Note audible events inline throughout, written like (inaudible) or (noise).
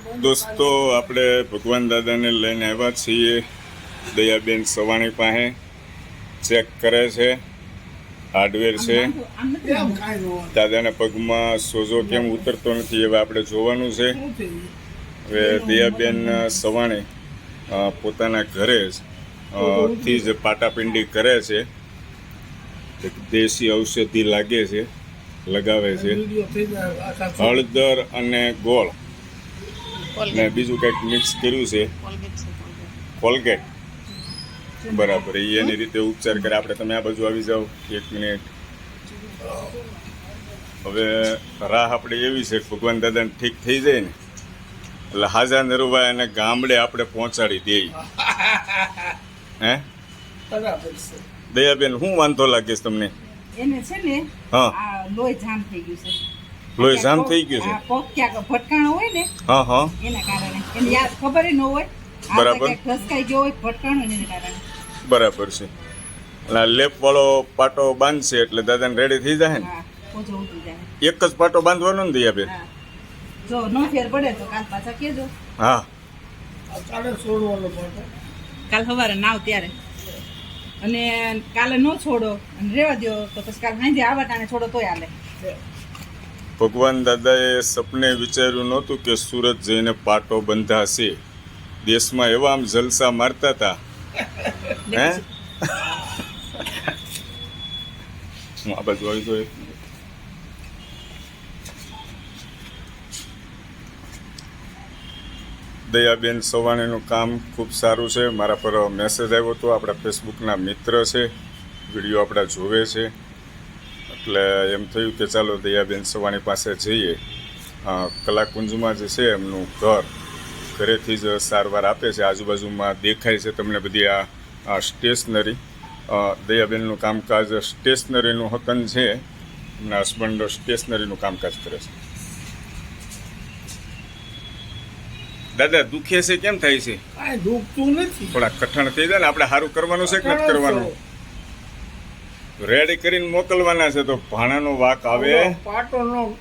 દોસ્તો, આપણે ભગવાન દાદાને લઈને આવ્યા છીએ દયાબેન સવાણી પાસે. ચેક કરે છે. હાર્ડવેર છે. દાદાના પગમાં સોજો કેમ ઉતરતો નથી હવે આપણે જોવાનું છે. હવે દયાબેન સવાણી પોતાના ઘરે થી જ પાટાપિંડી કરે છે. દેશી ઔષધિ લાગે છે, લગાવે છે. હળદર અને ગોળ. ને બીજું કંઈક મિક્સ કર્યું છે. કોલગેટ બરાબર. એ એની રીતે ઉપચાર કરે. આપણે તમે આ બાજુ આવી જાઓ. એક મિનિટ. હવે રાહ આપણે એવી છે ભગવાન દાદાને ઠીક થઈ જાય ને એટલે હાજા નરુભાઈ અને ગામડે આપણે પહોંચાડી દઈએ (laughs) હે? દયાબેન શું વાંધો લાગે છે તમને? એને છે ને હા. લોહી જામ થઈ ગયું છે. લોહી જામ થઈ ગયું છે. આ પગ ક્યાંક ભટકાણો હોય ને હા હા. એના કારણે. એને યાદ ખબર ન હોય બરાબર. ઘસકાઈ ગયો હોય ભટકાણો એના કારણે. બરાબર છે. એટલે આ લેપ વાળો પાટો બાંધશે એટલે દાદાને રેડી થઈ જાય ને? એક જ પાટો બાંધવાનો ને દયા બેન જો નો ફેર પડે તો કાલ પાછા કેજો હા. આ કાલે છોડવાનો પાટો. કાલ સવારે નાવ ત્યારે. અને કાલે ન છોડો અને રેવા દો તો પછી કાલ સાંજે આવા ટાણે છોડો તોય હાલે. ભગવાન દાદાએ સપને વિચાર્યું નહોતું કે સુરત જઈને પાટો બંધાશે. દેશમાં એવા આમ જલસા મારતા હતા હે? હું આ બાજુ આવી ગયો દયાબેન સવાણીનું કામ ખૂબ સારું છે. મારા પર મેસેજ આવ્યો હતો. આપણા ફેસબુકના મિત્ર છે. વીડિયો આપણા જોવે છે. એટલે એમ થયું કે ચાલો દયાબેન સવાણી પાસે જઈએ. કલાકુંજમાં જે છે એમનું ઘર ઘરેથી જ સારવાર આપે છે. આજુબાજુમાં દેખાય છે તમને બધી આ સ્ટેશનરી. દયાબેનનું કામકાજ સ્ટેશનરીનું હકન છે. એમના હસબન્ડ સ્ટેશનરીનું કામકાજ કરે છે. દાદા દુખે છે? કેમ થાય છે? દુખતું નથી. થોડા કઠણ થઈ જાય ને આપણે સારું કરવાનું છે કે નથી કરવાનું? રેડી કરીને મોકલવાના છે તો ભાણાનો વાક આવે. પાટો નો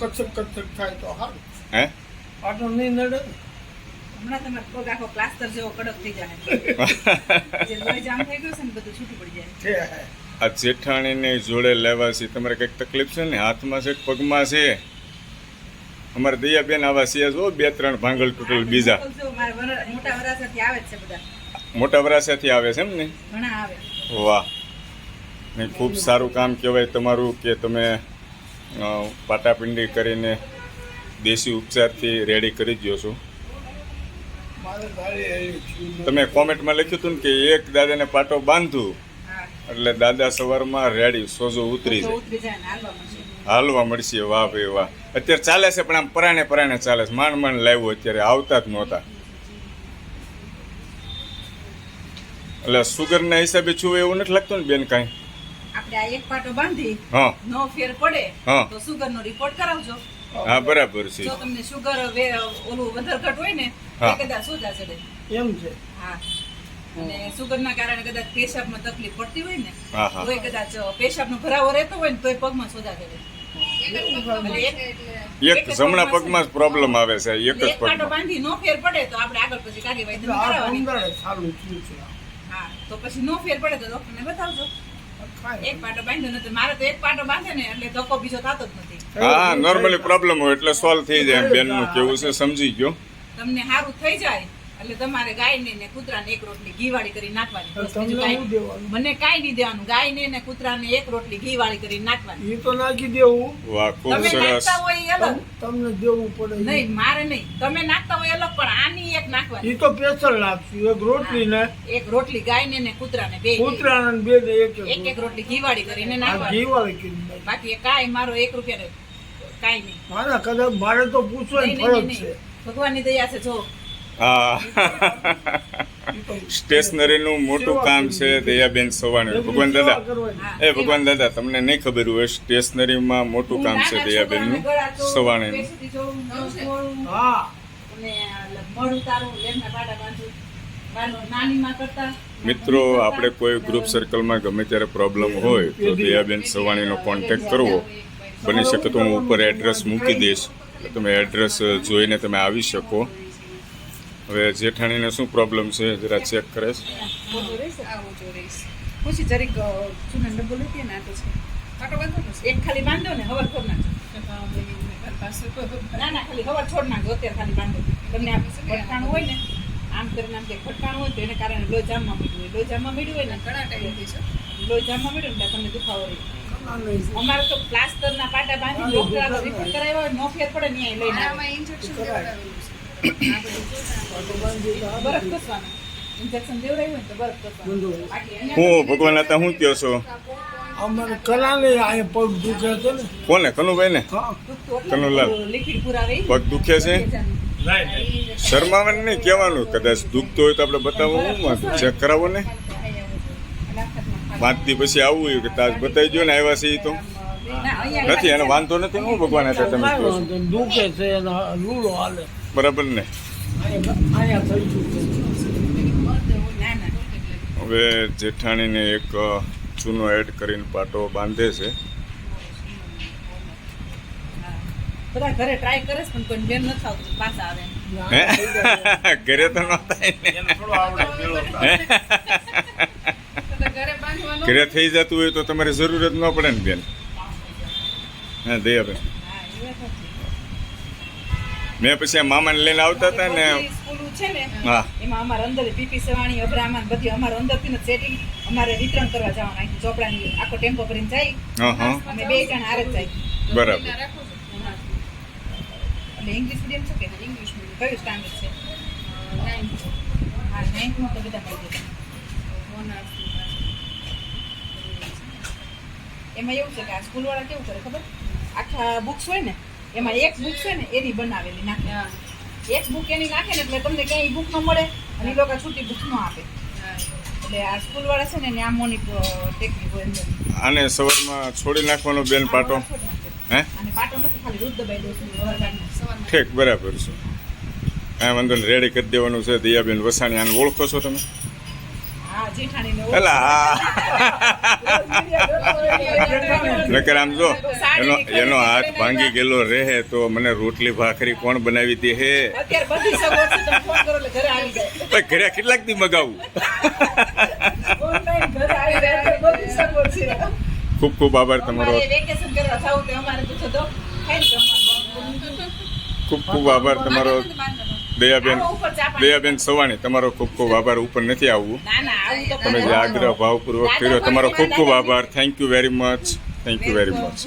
કચક કચક થાય તો સારું હે? પાટો નહીં નડે હમણાં તમારો પગ આખો પ્લાસ્ટર જેવો કડક થઈ જાય (laughs) જે લોહી જામ થઈ ગયું છે ને બધું છૂટું પડી જાય. આ જેઠાણીને જોડે લેવા છે. તમારે કંઈક તકલીફ છે ને? હાથમાં છે પગમાં છે? અમારે દયાબેન આવા છે જો બે ત્રણ ભાંગલ તૂટેલ બીજા. જો મારા વર- મોટા વરાસાથી આવે છે બધા. મોટા વરાસાથી આવે છે એમ ને? ઘણા આવે. વાહ. ને ખૂબ સારું કામ કહેવાય તમારું કે તમે પાટાપિંડી કરીને દેશી ઉપચારથી રેડી કરી દો છો. તમે કોમેન્ટમાં લખ્યું હતું ને કે એક દાદાને પાટો બાંધું એટલે દાદા સવારમાં રેડી સોજો ઉતરી જાય. હાલવા મળશે. વાહ ભાઈ વાહ. અત્યારે ચાલે છે પણ આમ પરાણે પરાણે ચાલે છે. માંડ માંડ લાવ્યું અત્યારે આવતા જ નહોતા. એટલે સુગરના હિસાબે છું એવું નથી લાગતું ને બેન કાંઈ? આપણે આ એક પાટો બાંધી નો ફેર પડે તો સુગર નો રિપોર્ટ કરાવજો. હા બરાબર છે. જો તમને સુગર ઓલું વધારે ઘટ હોય ને કદાચ સોજા ચડે. એમ છે. હા. અને સુગર કારણે કદાચ પેશાબમાં તકલીફ પડતી હોય ને હા હા. તોય કદાચ પેશાબનો ભરાવો રહેતો હોય ને તોય પગમાં સોજા ચડે. એક જમણા પગમાં જ પ્રોબ્લેમ આવે છે એક જ પગ પાટો બાંધી નો ફેર પડે તો આપણે આગળ પછી કાર્યવાહી કરાવવાની. હા તો પછી નો ફેર પડે તો ડોક્ટરને બતાવજો. એક પાટો બાંધ્યો નથી મારે તો એક પાટો બાંધે ને એટલે ધક્કો બીજો થતો જ નથી. હા નોર્મલી પ્રોબ્લેમ હોય એટલે સોલ્વ થઈ જાય બેનનું કેવું છે સમજી ગયો. તમને સારું થઈ જાય. એટલે તમારે ગાયને ને કૂતરાને એક રોટલી ઘીવાળી કરી નાખવાની. મને કાંઈ નહીં દેવાનું. ગાયને ને કૂતરાને એક રોટલી ઘીવાળી કરી નાખવાની. એ તો નાખી દેવું. તમે નાખતા હોય અલગ. તમને દેવું પડે નહીં મારે નહીં. તમે નાખતા હોય અલગ પણ આની એક નાખવાની. એ તો પેસર નાખશું. એક રોટલી ને એક રોટલી ગાયને ને કૂતરાને બે કૂતરાના ને બે ને એક એક એક રોટલી. ઘીવાળી કરીને નાખવાની. ઘી વાળી કરી. બાકી કાંઈ મારો એક રૂપિયા કાંઈ નહીં. મારા કદાચ મારે તો પૂછવાની ફરજ છે. ભગવાનની દયા છે જો. હા. સ્ટેશનરીનું મોટું કામ છે દયાબેન સવાણી ભગવાન દાદા. એ ભગવાન દાદા તમને નહીં ખબર હોય સ્ટેશનરીમાં મોટું કામ છે દયાબેનનું સવાણીનું મિત્રો આપણે કોઈ ગ્રુપ સર્કલમાં ગમે ત્યારે પ્રોબ્લેમ હોય તો દયાબેન સવાણીનો કોન્ટેક્ટ કરવો. બની શકે તો હું ઉપર એડ્રેસ મૂકી દઈશ. તમે એડ્રેસ જોઈને તમે આવી શકો. હવે જેઠાણીને શું પ્રોબ્લેમ છે જરા ચેક કરે છે. જરીક ને આ તો છે. એક ખાલી બાંધો ને હવાર ખોર નાખો ના ના ખાલી હવાર છોડ નાખો અત્યારે ખાલી બાંધો. તમને આ ભટકાણું હોય ને આમ કરીને આમ કે હોય તો એને કારણે લોહી જામમાં મીડ્યું હોય. લોહી જામમાં મીડ્યું હોય ને ઘણા ટાઈમ લોહી જામમાં મીડ્યું ને તમને દુખાવો રહે. અમારે તો પ્લાસ્ટરના પાટા બાંધી ડોક્ટર આગળ રિપોર્ટ કરાવ્યો હોય નો ફેર પડે ને લઈને ઇન્જેક્શન હું ભગવાન હતા હું કહો છો? અમારે કલાને આ પગ દુખે છે ને. કોને? કનુભાઈ ને હા. કનુલાલ. પગ દુખે છે? શરમાવાનું નહીં કહેવાનું કદાચ દુખતો હોય તો આપણે બતાવવું હું ચેક કરાવો ને. પાંચ દી પછી આવવું હોય કે તાજ બતાવી દો ને આવ્યા છે એ તો. નથી એને વાંધો નથી હું ભગવાન હતા તમે. દુખે છે હાલે. બરાબર ને. હવે જેઠાણીને એક ચૂનો એડ કરીને પાટો બાંધે છે. બધા ઘરે ટ્રાય કરે પણ કોઈ બેન નથી આવતું પાછા આવે. હે? ઘરે તો ન થાય ઘરે થઈ જતું હોય તો તમારે જરૂરત ન પડે ને બેન. હા દયાબેન. મેં પછી મામાને લઈને આવતા હતા ને છે ને એમાં અમારે અંદર પીપી સવાણી અબ્રાહ્મણ બધી અમારે અંદરથી સેટિંગ અમારે વિતરણ કરવા જવાનું. ચોપડાની આખો ટેમ્પો ભરીને જાય. હા હા. અમે બે જણ હારે જાય. બરાબર. એટલે ઇંગ્લિશ મીડિયમ છે કે? ઇંગ્લિશ મીડિયમ કયું સ્ટાન્ડર્ડ છે? હા નાઇન્થમાં તો બધા મળી એમાં એવું છે કે આ સ્કૂલવાળા કેવું કરે ખબર? આખા બુક્સ હોય ને એમાં એક બુક છે ને એની બનાવેલી નાખે. એક બુક એની નાખે ને એટલે તમને ક્યાંય બુક ન મળે અને એ લોકો છૂટી બુક ન આપે. એટલે આ સ્કૂલવાળા છે ને એને આ મોની ટેકનિક હોય અને સવારમાં છોડી નાખવાનો બેન પાટો. હે? અને પાટો નથી ખાલી રૂદ દબાઈ દઉં છું ઠીક બરાબર છે. હા વાંધો નહીં રેડી કરી દેવાનું છે દયાબેન વસાણી આને ઓળખો છો તમે? નકર આમ જો એનો એનો હાથ ભાંગી ગયેલો રહે તો મને રોટલી ભાખરી કોણ બનાવી દે હે? અત્યારે બધી સગવડ છે તમે ફોન કરો એટલે ઘરે આવી જાય. ભાઈ ઘરે કેટલાક દી મગાવું? ઓનલાઈન ઘરે આવી જાય એટલે બધી સગવડ છે. ખૂબ ખૂબ આભાર તમારો. ખૂબ ખૂબ આભાર તમારો દયાબેન. દયાબેન સવાણી તમારો ખૂબ ખૂબ આભાર. ઉપર નથી આવવું. તમે જે આગ્રહ ભાવપૂર્વક કર્યો તમારો ખૂબ ખૂબ આભાર. Thank you very much thank you very much